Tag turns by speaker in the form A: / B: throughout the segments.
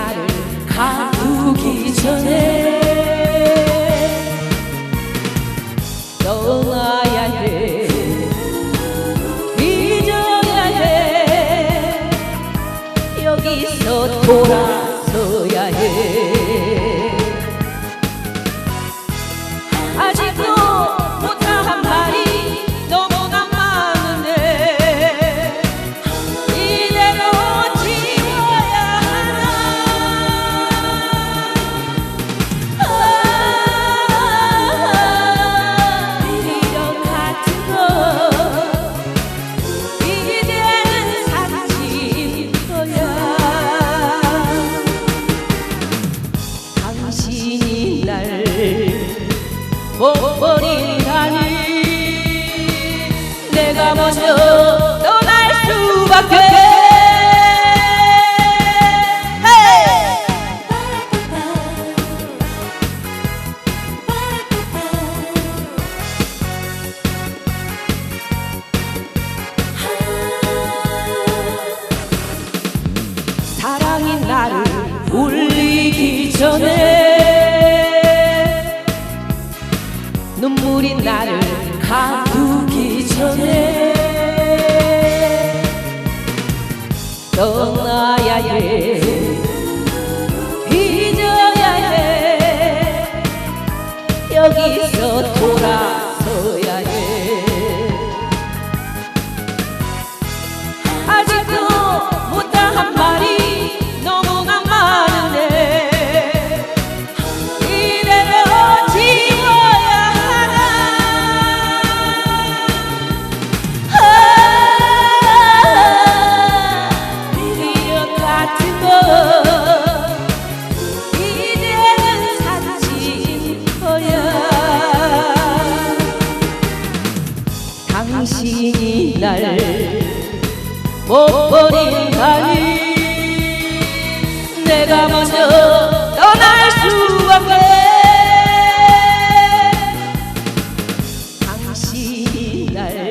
A: 나를 가두기 전에 떠나야 해 잊어야 해 여기서 당신이 날 보. 빚어야 해 빚어야 해 여기서 돌아 당신이 날 못 버린다니 내가 먼저 떠날 수 없네 당신이 날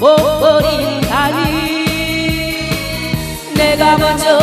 A: 못 버린다니 내가 먼저